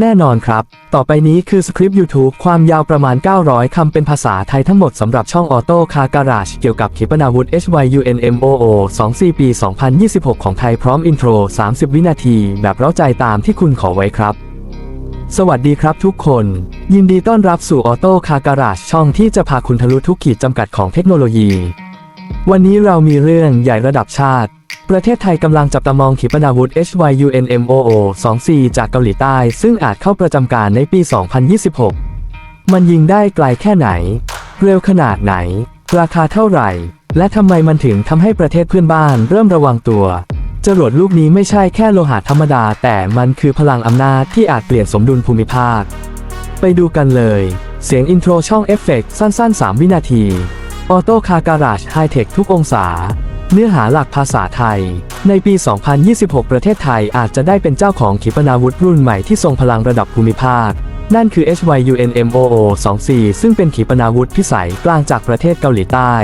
แน่นอนครับ ต่อไปนี้คือสคริปต์ YouTube ความยาวประมาณ 900 คำเป็นภาษาไทยทั้งหมดสำหรับช่องออโต้คาการาชเกี่ยวกับขีปนาวุธ HYUNMOO 24 ปี 2026 ของไทยพร้อมอินโทร 30 วินาที แบบเร้าใจตามที่คุณขอไว้ครับ สวัสดีครับทุกคน ยินดีต้อนรับสู่ออโต้คาการาชช่องที่จะพาคุณทะลุทุกขีดจำกัดของเทคโนโลยี วันนี้เรามีเรื่องใหญ่ระดับชาติ ประเทศไทยกำลังจับตามองขีปนาวุธ HYUNMOO 24 จากเกาหลีใต้ ซึ่งอาจเข้าประจำการในปี 2026 มันยิงได้ไกลแค่ไหน เร็วขนาดไหน ราคาเท่าไหร่ และทำไมมันถึงทำให้ประเทศเพื่อนบ้านเริ่มระวังตัว จรวดลูกนี้ไม่ใช่แค่โลหะธรรมดา แต่มันคือพลังอำนาจที่อาจเปลี่ยนสมดุลภูมิภาค ไปดูกันเลย เสียงอินโทรช่องเอฟเฟกต์สั้นๆ 3 วินาที ออโต้คาการาชไฮเทคทุกองศา เนื้อหาหลักภาษาไทย ในปี 2026 ประเทศไทยอาจจะได้เป็นเจ้าของขีปนาวุธรุ่นใหม่ที่ทรงพลังระดับภูมิภาค นั่นคือ HYUNMOO 24 ซึ่งเป็นขีปนาวุธพิสัยกลางจากประเทศเกาหลีใต้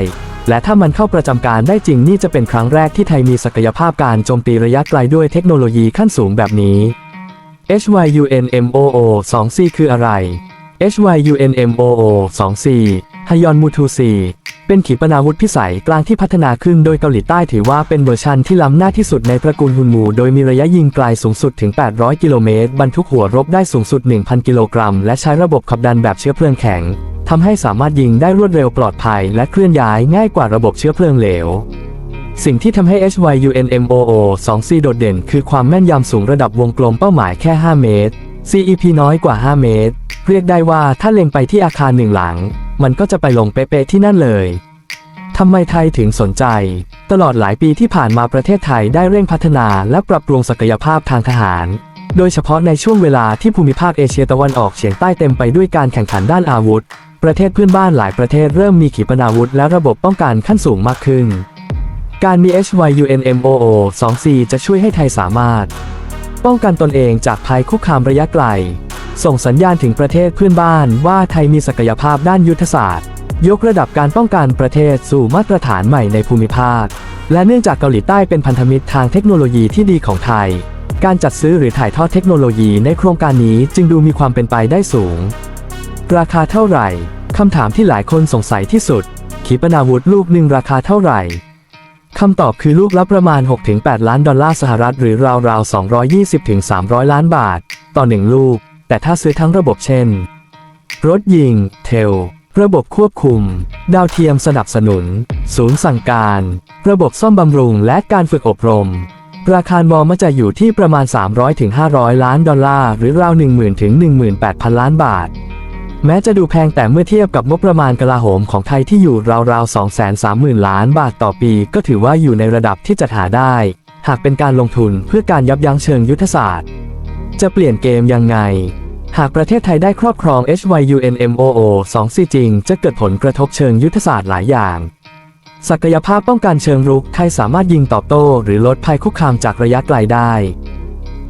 และถ้ามันเข้าประจำการได้จริงนี่จะเป็นครั้งแรกที่ไทยมีศักยภาพการโจมตีระยะไกลด้วยเทคโนโลยีขั้นสูงแบบนี้ HYUNMOO 24 คืออะไร HYUNMOO 24 ฮยอนมูทูซี เป็นขีปนาวุธพิสัยกลางที่พัฒนาขึ้นโดยเกาหลีใต้ถือว่าเป็นเวอร์ชันที่ล้ำหน้าที่สุดในตระกูลฮุนมู โดยมีระยะยิงไกลสูงสุดถึง 800 กิโลเมตร บรรทุกหัวรบได้สูงสุด 1,000 กิโลกรัม และใช้ระบบขับดันแบบเชื้อเพลิงแข็งทำให้สามารถยิงได้รวดเร็วปลอดภัย และเคลื่อนย้ายง่ายกว่าระบบเชื้อเพลิงเหลวสิ่งที่ทำให้ HYUNMOO 24โดดเด่น คือความแม่นยำสูงระดับวงกลมเป้าหมายแค่ 5 เมตร CEP น้อยกว่า 5 เมตร เรียกได้ว่าถ้าเล็งไปที่อาคารหนึ่งหลัง มันก็จะไปลงเป๊ะๆที่นั่นเลยทำไมไทยถึงสนใจ ตลอดหลายปีที่ผ่านมาประเทศไทยได้เร่งพัฒนาและปรับปรุงศักยภาพทางทหาร โดยเฉพาะในช่วงเวลาที่ภูมิภาคเอเชียตะวันออกเฉียงใต้เต็มไปด้วยการแข่งขันด้านอาวุธ ประเทศเพื่อนบ้านหลายประเทศเริ่มมีขีปนาวุธและระบบป้องกันขั้นสูงมากขึ้น การมี HYUNMOO 24จะช่วยให้ไทยสามารถ ป้องกันตนเองจากภัยคุกคามระยะไกล ส่งสัญญาณถึงประเทศเพื่อนบ้านว่าไทยมีศักยภาพด้านยุทธศาสตร์ ยกระดับการป้องกันประเทศสู่มาตรฐานใหม่ในภูมิภาค และเนื่องจากเกาหลีใต้เป็นพันธมิตรทางเทคโนโลยีที่ดีของไทย การจัดซื้อหรือถ่ายทอดเทคโนโลยีในโครงการนี้จึงดูมีความเป็นไปได้สูง ราคาเท่าไหร่คำถามที่หลายคนสงสัยที่สุด ขีปนาวุธลูกหนึ่งราคาเท่าไหร่คำตอบคือลูกละประมาณ 6-8 ล้านดอลลาร์สหรัฐหรือราวๆ 220-300 ล้านบาท ต่อหนึ่งลูก แต่ถ้าซื้อทั้งระบบเช่น รถยิง เทล ระบบควบคุม ดาวเทียมสนับสนุน ศูนย์สั่งการ ระบบซ่อมบำรุงและการฝึกอบรม ราคามอมจะอยู่ที่ประมาณ 300-500 ล้านดอลลาร์หรือราว 10,000-18,000 ล้านบาท แม้จะดูแพงแต่เมื่อเทียบกับงบประมาณกลาโหมของไทยที่อยู่ราวๆ 230,000 ล้านบาทต่อปี ก็ถือว่าอยู่ในระดับที่จัดหาได้ หากเป็นการลงทุนเพื่อการยับยั้งเชิงยุทธศาสตร์ จะเปลี่ยนเกมยังไง หากประเทศไทยได้ครอบครอง HYUNMOO 24จริง จะเกิดผลกระทบเชิงยุทธศาสตร์หลายอย่าง ศักยภาพป้องกันเชิงรุก ไทยสามารถยิงตอบโต้ หรือลดภัยคุกคามจากระยะไกลได้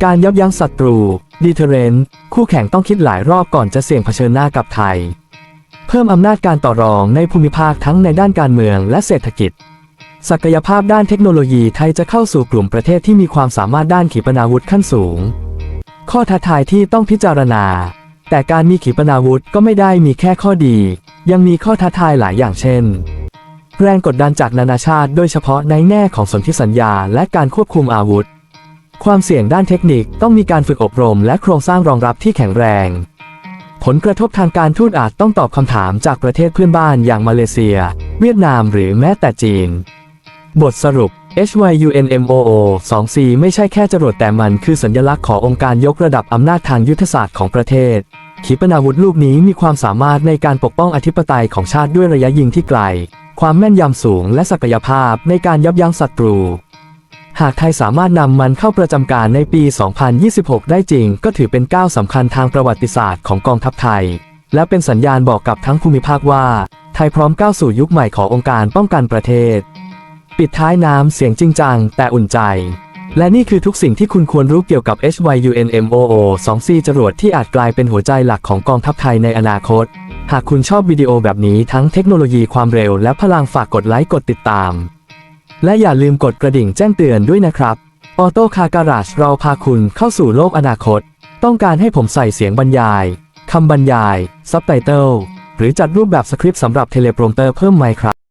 การยับยั้งศัตรู deterrent คู่แข่งต้องคิดหลายรอบก่อนจะเสี่ยงเผชิญหน้ากับไทย เพิ่มอำนาจการต่อรองในภูมิภาคทั้งในด้านการเมืองและเศรษฐกิจศักยภาพด้านเทคโนโลยีไทยจะเข้าสู่กลุ่มประเทศที่มีความสามารถด้านขีปนาวุธขั้นสูง ข้อท้าทายที่ต้องพิจารณา แต่การมีขีปนาวุธก็ไม่ได้มีแค่ข้อดี ยังมีข้อท้าทายหลายอย่างเช่น แรงกดดันจากนานาชาติโดยเฉพาะในแง่ของสนธิสัญญาและการควบคุมอาวุธ ความเสี่ยงด้านเทคนิคต้องมีการฝึกอบรมและโครงสร้างรองรับที่แข็งแรง ผลกระทบทางการทูตอาจต้องตอบคำถามจากประเทศเพื่อนบ้านอย่างมาเลเซีย เวียดนามหรือแม้แต่จีน บทสรุป HYUNMOO 24ไม่ใช่แค่จรวดแต่มันคือสัญลักษณ์ขององค์การยกระดับอำนาจทางยุทธศาสตร์ของประเทศ ขีปนาวุธลูกนี้มีความสามารถในการปกป้องอธิปไตยของชาติด้วยระยะยิงที่ไกล ความแม่นยำสูงและศักยภาพในการยับยั้งศัตรู หากไทยสามารถนำมันเข้าประจำการในปี 2026 ได้จริง ก็ถือเป็นก้าวสำคัญทางประวัติศาสตร์ของกองทัพไทย และเป็นสัญญาณบอกกับทั้งภูมิภาคว่า ไทยพร้อมก้าวสู่ยุคใหม่ขององค์การป้องกันประเทศ ปิดท้ายน้ำเสียงจริงจังแต่อุ่นใจ และนี่คือทุกสิ่งที่คุณควรรู้เกี่ยวกับ HYUNMOO 24จรวดที่อาจกลายเป็นหัวใจหลักของกองทัพไทยในอนาคต หากคุณชอบวิดีโอแบบนี้ทั้งเทคโนโลยีความเร็วและพลังฝากกดไลค์กดติดตาม และอย่าลืมกดกระดิ่งแจ้งเตือนด้วยนะครับ ออโต้คาการาชเราพาคุณเข้าสู่โลกอนาคต ต้องการให้ผมใส่เสียงบรรยายคำบรรยายซับไตเติลหรือจัดรูปแบบสคริปต์สำหรับเทเลโปรมเตอร์เพิ่มไหมครับ